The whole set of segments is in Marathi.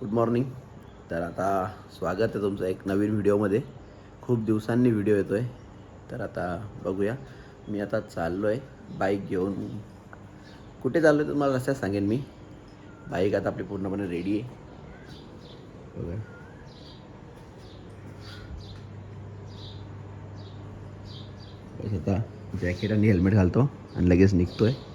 गुड मॉर्निंग तर आता स्वागत आहे तुमचं एक नवीन व्हिडिओमध्ये. खूप दिवसांनी व्हिडिओ येतो आहे तर आता बघूया. मी आता चाललो आहे बाईक घेऊन. कुठे चाललो आहे तुम्हाला रस्त्यात सांगेन मी. बाईक आता आपली पूर्णपणे रेडी आहे. बघा आता जॅकेट आणि हेल्मेट घालतो आणि लगेच निघतो आहे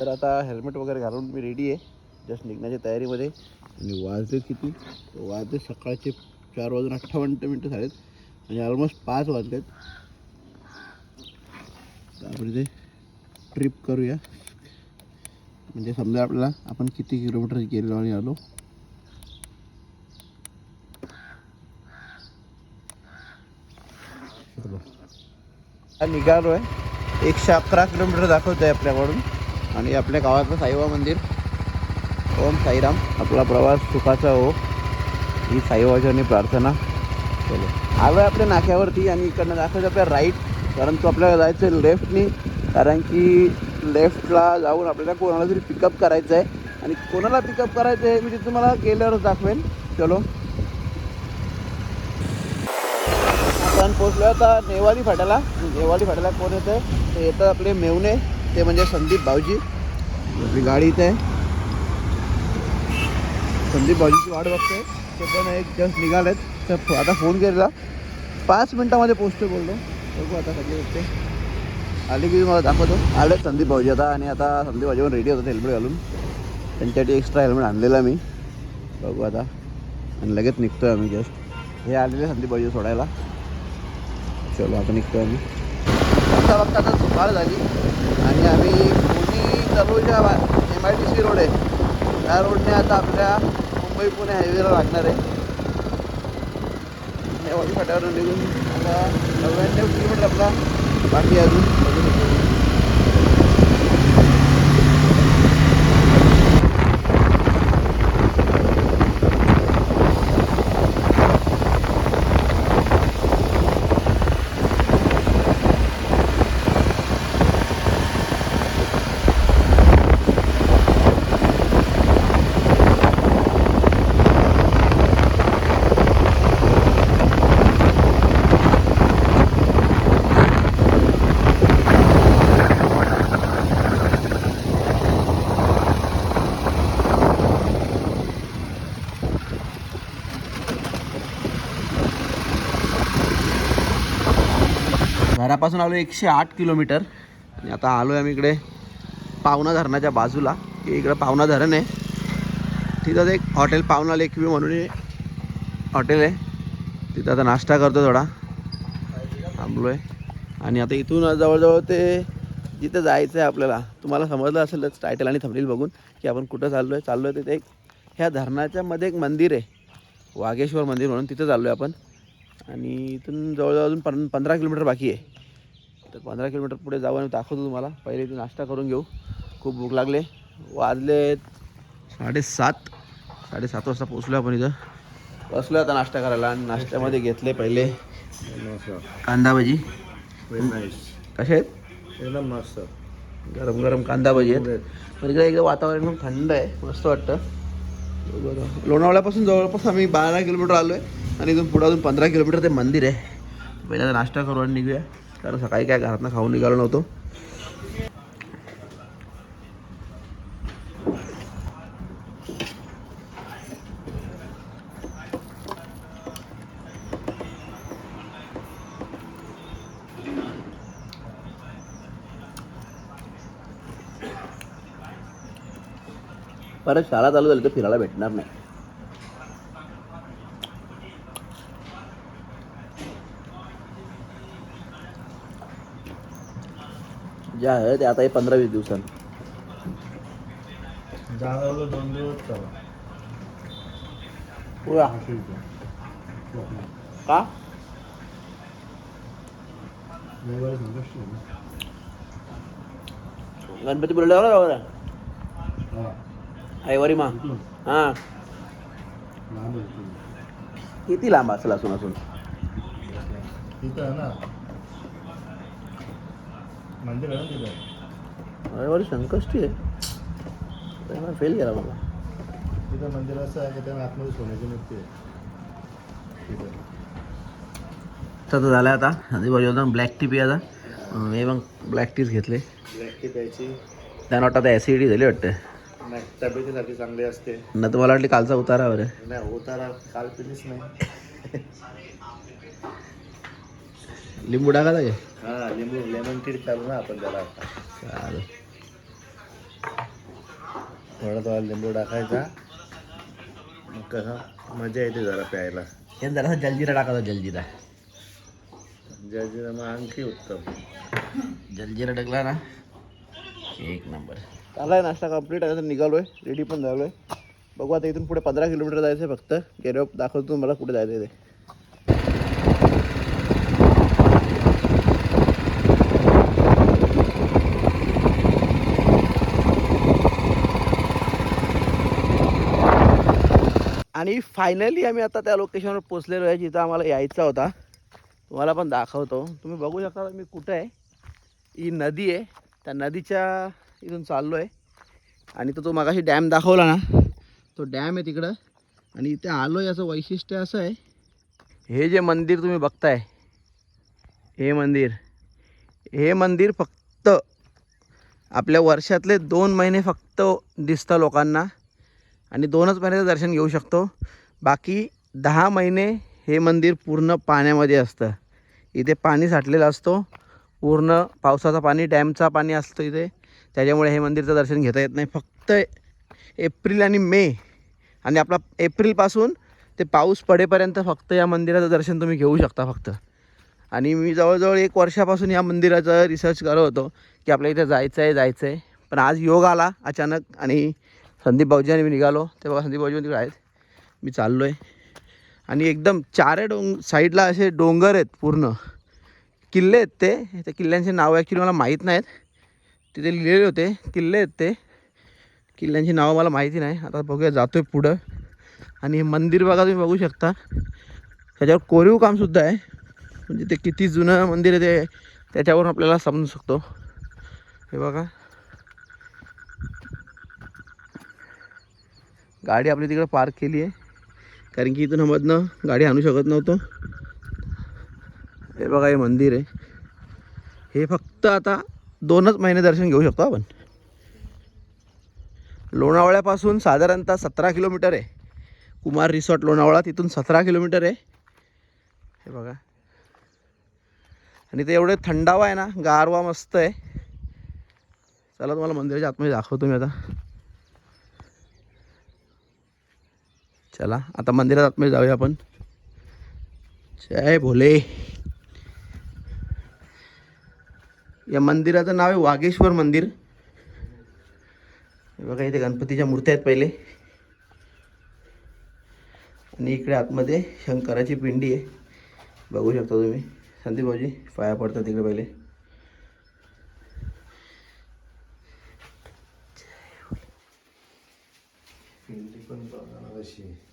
तर आता हेल्मेट वगैरे घालून मी रेडी आहे. जस्ट निघण्याच्या तयारीमध्ये. आणि वाजले किती? वाजले सकाळचे चार वाजून अठ्ठावन्न मिनटं झालेत. म्हणजे ऑलमोस्ट पाच वाजलेत. तर आपण ट्रिप करूया. म्हणजे समजा आपल्याला आपण किती किलोमीटर गेलो आणि आलो? निघालो आहे एकशे अकरा किलोमीटर दाखवत आहे आपल्याकडून. आणि आपल्या गावातलं साईबा मंदिर. ओम साईराम. आपला प्रवास सुखाचा हो. ही साईबाबाची प्रार्थना. चलो. आलो आहे आपल्या नाक्यावरती आणि इकडनं दाखवायचं आपल्या राईट कारण तो आपल्याला जायचं आहे लेफ्टनी कारण की लेफ्टला जाऊन आपल्याला कोणाला तरी पिकअप करायचं आहे आणि कोणाला पिकअप करायचं आहे मी ते तुम्हाला गेल्यावरच दाखवेन. चलो. आपण पोचलो आता नेवाली फाट्याला. नेवाली फाट्याला कोण येतं ते येतं आपले मेवणे. ते म्हणजे संदीप भाऊजी. आपली गाडी इथे आहे. संदीप भाऊजीची वाट बघतोय. ते पण एक जस्ट निघालेत. तर आता फोन केला पाच मिनटामध्ये पोचतो बोललो. बघू आता कधी होते आले की मला दाखवतो. आले संदीप भाऊजी आता आणि आता संदीप भाऊजी पण रेडी होतात हेल्मेट घालून. त्यांच्यासाठी एक्स्ट्रा हेल्मेट आणलेला मी. बघू आता. आणि लगेच निघतोय आम्ही जस्ट हे आलेले संदीप भाऊजी सोडायला. चलो आता निघतोय आम्ही. आता बघता आता झाली. आणि आम्ही Pune Taloja M I D C road आहे त्या रोडने आता आपल्या मुंबई पुणे हायवेला लागणार आहे नेवाडी फाट्यावरून निघून आता नव्याण्णव किलोमीटर आपला बाकी आहे अजून घरापासून आलो एकशे आठ किलोमीटर. आणि आता आलो आहे आम्ही इकडे पावना धरणाच्या बाजूला की इकडं पावना धरण आहे. तिथं एक हॉटेल पावना लेखवी म्हणून हॉटेल आहे. तिथं आता नाश्ता करतो थोडा. थांबलो आहे आणि आता इथून जवळजवळ ते जिथं जायचं आहे आपल्याला तुम्हाला समजलं असेलच टायटल आणि थंबलील बघून की आपण कुठं चाललो आहे चाललो आहे तिथे एक ह्या धरणाच्या मध्ये एक मंदिर आहे. वाघेश्वर मंदिर म्हणून तिथं चाललो आहे आपण. आणि इथून जवळजवळ अजून पं पंधरा किलोमीटर बाकी आहे. तर पंधरा किलोमीटर पुढे जाऊ आणि दाखवतो तुम्हाला. पहिले इथे नाश्ता करून घेऊ. खूप भूक लागले. वाजले साडेसात. साडेसात वाजता पोचलो आपण इथं. बसलो आता नाश्ता करायला आणि नाश्त्यामध्ये घेतले पहिले कांदा भजी कसे आहेत? एकदम मस्त. गरम गरम कांदा भजी आहेत पण इकडे एकदम वातावरण एकदम थंड आहे. मस्त वाटतं. बरं. लोणावळ्यापासून जवळपास आम्ही बारा किलोमीटर आलो आहे आणि इथून पुढे अजून पंधरा किलोमीटर ते मंदिर आहे. पहिल्यांदा नाश्ता करू आणि निघूया. कारण सकाळी काय घरातनं खाऊन निघालो नव्हतो परत शाळा चालू झाली तर फिरायला भेटणार नाही आहे ते आता हे पंधरा वीस दिवसांनी. जागावलं दोन दिवस चला. पुरा का? रविवारी संकष्टी आहे ना. गणपती बोलले हा. रविवारी मा. हां. लांब आहे इथून. किती लांब असेल असून असून? तिथं आहे ना. मंदिर आहे तिथं रविवारी संकष्टी आहे. रविवार फेल गेला मला तिथं मंदिर असं आहे की त्या आतमध्ये सोन्याची मूर्ती आहे. तिथं. तर झालं आता. आधी ब्लॅक टी पियाचा मी मग ब्लॅक टीच घेतले. ब्लॅक टी प्यायची. त्यानं वाटतं आता ॲसिडिटी झाली वाटतं. नाही तब्येतीसाठी चांगली असते. न तर मला वाटली कालचा उतारा बरं. नाही उतारा काल पिलीच नाही. लिंबू टाका का? हा लिंबू लेमन टी चालू ना आपण त्याला. चालेल. थोडा थोडा लिंबू टाकायचा. मग कसं? मजा येते जरा प्यायला. हे जरासा जलजिरा टाकायचा जलजिरा. ज्याची मग आणखी उत्तम. जलजिरा टाकला ना. एक नंबर. चालाय नाश्ता कंप्लीट आहे निघालोय. रेडी पण झालोय. बघू आता इथून पुढे पंधरा किलोमीटर जायचं आहे फक्त गेल्यावर दाखवतो मला कुठे जायचं आहे ते. आणि फायनली आम्ही आता त्या लोकेशनवर पोचलेलो आहे जिथं आम्हाला यायचा होता. तुम्हाला पण दाखवतो. तुम्ही बघू शकता मी कुठं आहे. ही नदी आहे. त्या नदीच्या इथून चाललो आहे आणि तो तो मागाशी डॅम दाखवला ना. तो डॅम आहे तिकडं. आणि इथे आलो आहे याचं वैशिष्ट्य असं आहे. हे जे मंदिर तुम्ही बघताय हे मंदिर हे मंदिर फक्त आपल्या वर्षातले दोन महिने फक्त दिसतं लोकांना. आणि दोनच महिन्याचं दर्शन घेऊ शकतो. बाकी दहा महिने हे मंदिर पूर्ण पाण्यामध्ये असतं. इथे पाणी साठलेलं असतो. पूर्ण पावसाचं पाणी डॅमचा पाणी असतं इथे. त्याच्यामुळे हे मंदिरचं दर्शन घेता येत नाही. फक्त एप्रिल आणि मे आणि आपला एप्रिलपासून ते पाऊस पडेपर्यंत फक्त या मंदिराचं दर्शन तुम्ही घेऊ शकता फक्त. आणि मी जवळजवळ एक वर्षापासून या मंदिराचं रिसर्च करत होतो की आपल्या इथे जायचं आहे जायचं आहे पण आज योग आला अचानक आणि संदीप भाऊजी आणि मी निघालो. तेव्हा संदीप भाऊजी तिकडे आहेत. मी चाललो आहे आणि एकदम चारे डोंग साईडला असे डोंगर आहेत पूर्ण. किल्ले आहेत ते. त्या किल्ल्यांचे नाव ॲक्च्युली मला माहीत नाहीत. तिथे लिहिलेले होते किल्ले आहेत ते. किल्ल्यांची नावं मला माहिती नाही. आता बघूया जातो आहे पुढं. आणि हे मंदिर बघा तुम्ही बघू शकता. त्याच्यावर कोरीव कामसुद्धा आहे. म्हणजे ते किती जुनं मंदिर आहे ते त्याच्यावरून आपल्याला समजू शकतो. हे बघा. गाडी आपली तिकडे पार्क केली आहे. कारण की इथून मधनं गाडी आणू शकत नव्हतो. हे बघा हे मंदिर आहे. हे फक्त आता दोनच महिने दर्शन घेऊ शकतो आपण. लोणावळ्यापासून साधारणतः सतरा किलोमीटर आहे. कुमार रिसॉर्ट लोणावळा तिथून सतरा किलोमीटर आहे. हे बघा. आणि ते एवढे थंडावा आहे ना गारवा मस्त आहे. चला तुम्हाला मंदिराच्या आतमध्ये दाखवतो मी आता. चला आता मंदिरात आतमध्ये जाऊया आपण. जय भोले. या मंदिराचं नाव आहे वागेश्वर मंदिर. बघा इथे गणपतीच्या मूर्त्या आहेत पहिले. आणि इकडे आतमध्ये शंकराची पिंडी आहे. बघू शकता तुम्ही. संदीप भाऊजी पाया पडतात तिकडे पहिले. पिंडी पण.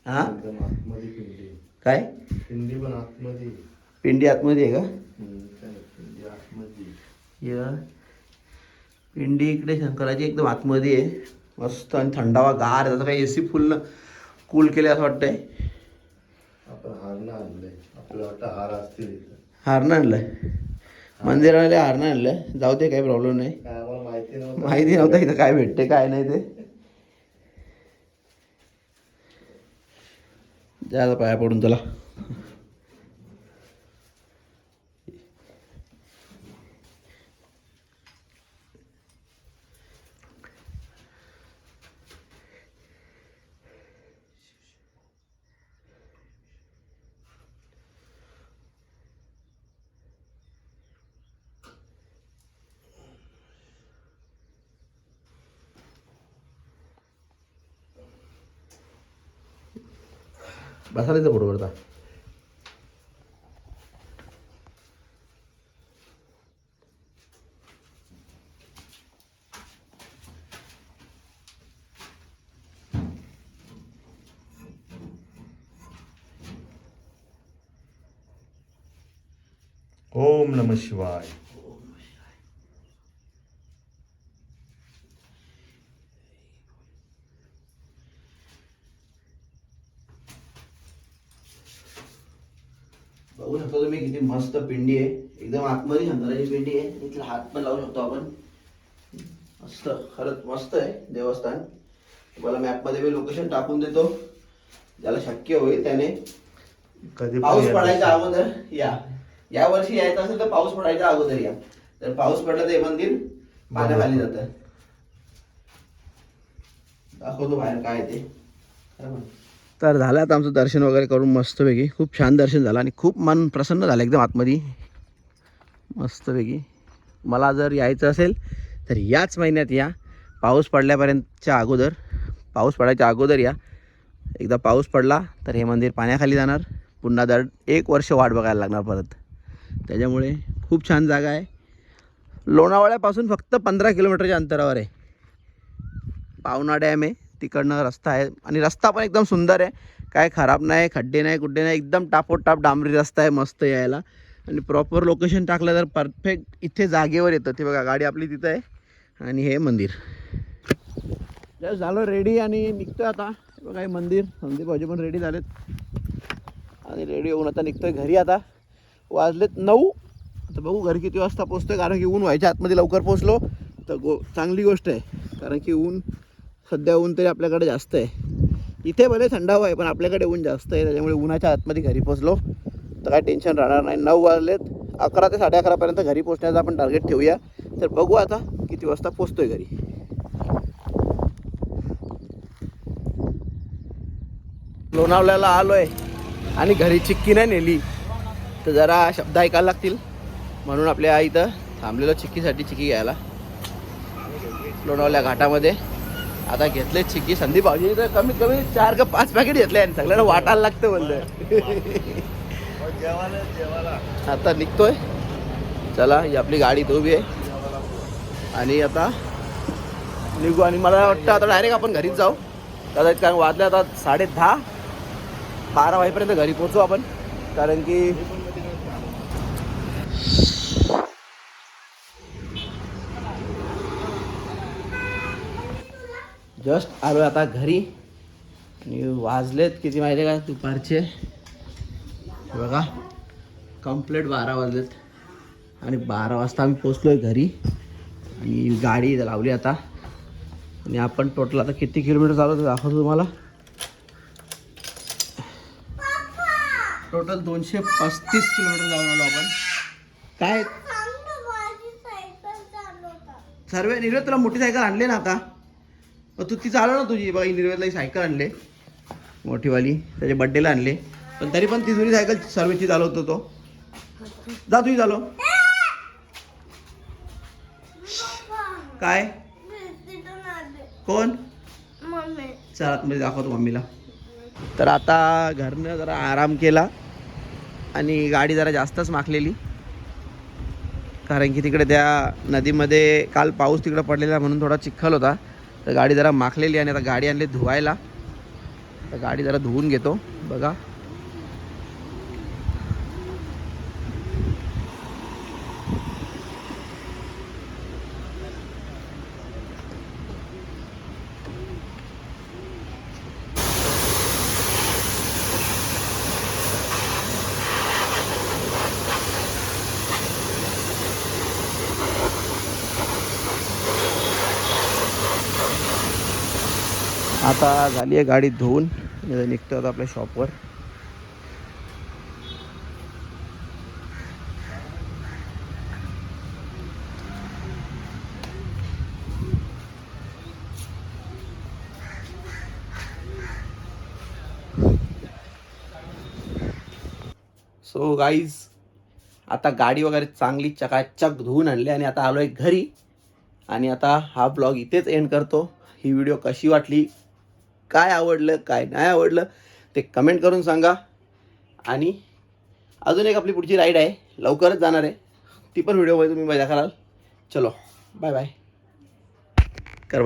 हा? आतमध्ये पिंडी. काय? पिंडी पण आतमध्ये. पिंडी आतमध्ये आहे का? पिंडी आतमध्ये. या. पिंडी इकडे शंकराची एकदम आतमध्ये आहे. मस्त आणि थंडावा गार आहे. त्याचं काही ए सी फुल कूल केले असं वाटतंय. आपण हार आणलंय. आपल्याला वाटतं हार असतील इथं. हारणं आणलं मंदिरामध्ये हारणं आणलं जाऊ दे काही प्रॉब्लेम नाही. माहिती नव्हतं. इथं काय भेटते काय नाही ते. जायला पाया पडून चला बसायचा बरोबर करता. ओम नम शिवाय. बघू शकता तुम्ही किती मस्त पिंडी आहे. एकदम आतमध्ये शंकराची पिंडी आहे. इथला हात पण लावू शकतो आपण. मस्त खरंच मस्त आहे देवस्थान. तुम्हाला मॅपमध्ये मी लोकेशन टाकून देतो. ज्याला शक्य होईल त्याने. कधी पाऊस पडायच्या. अगोदर या. या वर्षी यायचं असेल तर पाऊस पडायच्या अगोदर या. तर पाऊस पडला तर हे मंदिर पाण्याखाली जातं. दाखवतो बाहेर काय ते. तर झालं आता आमचं दर्शन वगैरे करून मस्तपैकी. खूप छान दर्शन झालं आणि खूप मन प्रसन्न झालं एकदम आतमध्ये. मस्तपैकी. मला जर यायचं असेल तर याच महिन्यात या. पाऊस पडल्यापर्यंतच्या अगोदर पाऊस पडायच्या अगोदर या. एकदा पाऊस पडला तर हे मंदिर पाण्याखाली जाणार. पुन्हा दर एक वर्ष वाट बघायला लागणार परत. त्याच्यामुळे खूप छान जागा आहे. लोणावळ्यापासून फक्त पंधरा किलोमीटरच्या अंतरावर आहे. पावना डॅम आहे. तिकडनं रस्ता आहे. आणि रस्ता पण एकदम सुंदर आहे. काय खराब नाही खड्डे नाही कुड्डे नाही. एकदम टापोटाप डांबरी रस्ता आहे मस्त यायला. आणि प्रॉपर लोकेशन टाकलं तर परफेक्ट इथे जागेवर येतं. ते बघा गाडी आपली तिथं आहे. आणि हे मंदिर. जस्ट झालं रेडी आणि निघतोय आता. बघा हे मंदिर. संदीप भाजी पण रेडी झालेत. आणि रेडी होऊन आता निघतोय घरी आता. वाजलेत नऊ. आता बघू घरी किती वाजता पोचतोय कारण की ऊन व्हायच्या आतमध्ये लवकर पोचलो तर गो चांगली गोष्ट आहे. कारण की ऊन सध्या ऊन तरी आपल्याकडे जास्त आहे. इथे भले थंडावा आहे पण आपल्याकडे ऊन जास्त आहे त्याच्यामुळे उन्हाच्या आतमध्ये घरी पोचलो तर काय टेन्शन राहणार नाही. नऊ वाजलेत. अकरा ते साडे अकरापर्यंत घरी पोचण्याचं आपण टार्गेट ठेवूया. तर बघू आता किती वाजता पोचतोय घरी. लोणावळ्याला आलोय आणि घरी चिक्की नाही नेली. तर जरा शब्द ऐकायला लागतील. म्हणून आपल्या इथं थांबलेलो चिक्कीसाठी चिक्की घ्यायला. लोणावळ्या घाटामध्ये. आता घेतले चिकी संदीप भाऊजी तर कमीत कमी चार का पाच पॅकेट घेतले आणि सगळ्यांना वाटायला लागतं म्हणलं. आता निघतोय. चला ही आपली गाडी उभी आहे. आणि आता निघू आणि मला वाटतं आता डायरेक्ट आपण घरीच जाऊ. कदाचित कारण वाजले आता साडे दहा बारा वाजेपर्यंत घरी पोचू आपण. कारण की जस्ट आलो आता घरी. आणि वाजलेत किती माहिती आहे का? दुपारचे. बघा. कंप्लीट बारा वाजलेत. आणि बारा वाजता आम्ही पोचलो आहे घरी. आणि गाडी लावली आता. आणि आपण टोटल आता किती किलोमीटर चालवतो दाखवतो तुम्हाला. टोटल दोनशे पस्तीस किलोमीटर जाऊन आलो आपण. काय? सर्व निर्वेद तुला मोठी सायकल आणली ना आता? मग तू ती चालव ना तुझी. बघा निर्वेदला सायकल आणले. मोठीवाली. त्याच्या बड्डेला आणले. पण तरी पण ती जुनी सायकल सर्विसची चालवतो तो. जा तुझी चालव. काय? कोण? चला आतमध्ये दाखवतो मम्मीला. तर आता घरनं जरा आराम केला. आणि गाडी जरा जास्तच माखलेली. कारण की तिकडे त्या नदीमध्ये काल पाऊस तिकडे पडलेला म्हणून थोडा चिखल होता. तर गाडी जरा माखलेली आणि आता गाडी आणली धुवायला. तर गाडी जरा धुवून घेतो. बघा. आता झाली आहे गाडी धुवून. निघतो आता आपल्या शॉपवर सो गाईज आता गाडी वगैरे चांगली चकाचक धुवून आणली आणि आता आलो आहे घरी. आणि आता हा ब्लॉग इथेच एंड करतो. ही व्हिडिओ कशी वाटली? काय आवडलं काय नाही आवडलं ते कमेंट करून सांगा. आणि अजून एक आपली पुढची राईड आहे. लवकरच जाणार आहे. ती पण व्हिडिओमध्ये तुम्ही मजा कराल चलो बाय बाय कर